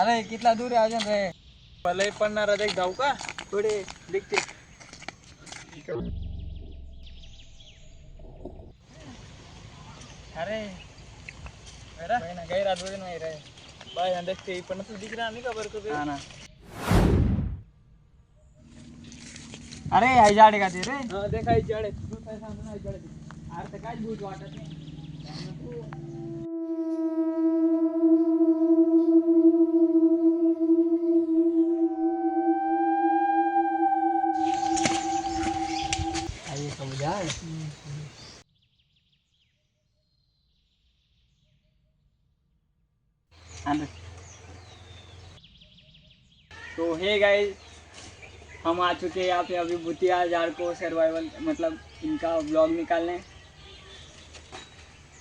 अरे कितला दूर आहे अजून रे? भलई पडणार आहे जाऊ का? थोडे निघते. अरे गैरा दूर नाही रे. बाय देखते पण तू दिख रहा नाही का बरं कधी ना. अरे आई जाडे का ते रे? देखा आई जाडे तू काय सांगतो आई जाडे अरे काय भूत वाटत नाही. समझा तो हे गाइस हम आ चुके हैं यहाँ पे अभी भूतिया जार को सर्वाइवल मतलब इनका ब्लॉग निकालने।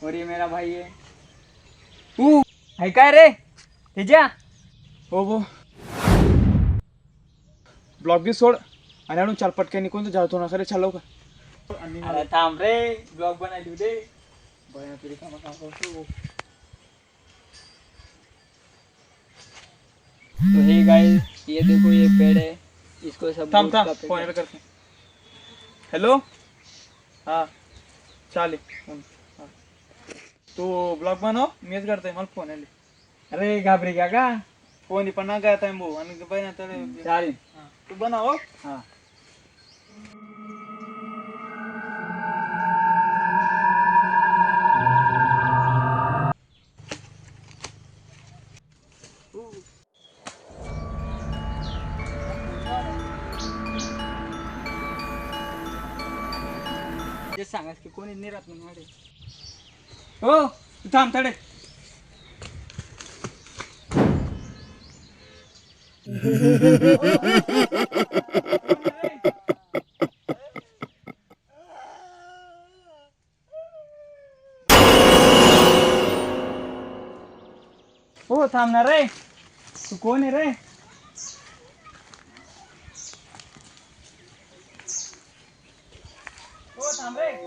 और ये मेरा भाई है। ऊ है काय रे? तेजा हो? वो। ब्लॉग भी सोड आणि आणून चार पटके निघून तर जातो ना खरे चालव का अरे थांब रे ब्लॉग बनायला दे बया तरी कामा काम करतो तो हे गाइस ये देखो ये पेड़ है इसको सब भूत थांब फ़ोन है। करते हॅलो हा हा. तू ब्लॉग बनव मीच करतोय मला फ़ोन आले अरे घाबरे क्या का फ़ोन पण ना काय भाऊ आणि बहिण चालेल तू बनव हो. ते सांगा की कोणी निरात नाही माडे हो, हो थांब तडे हो थांबणार रे. तू कोण आहे रे? também?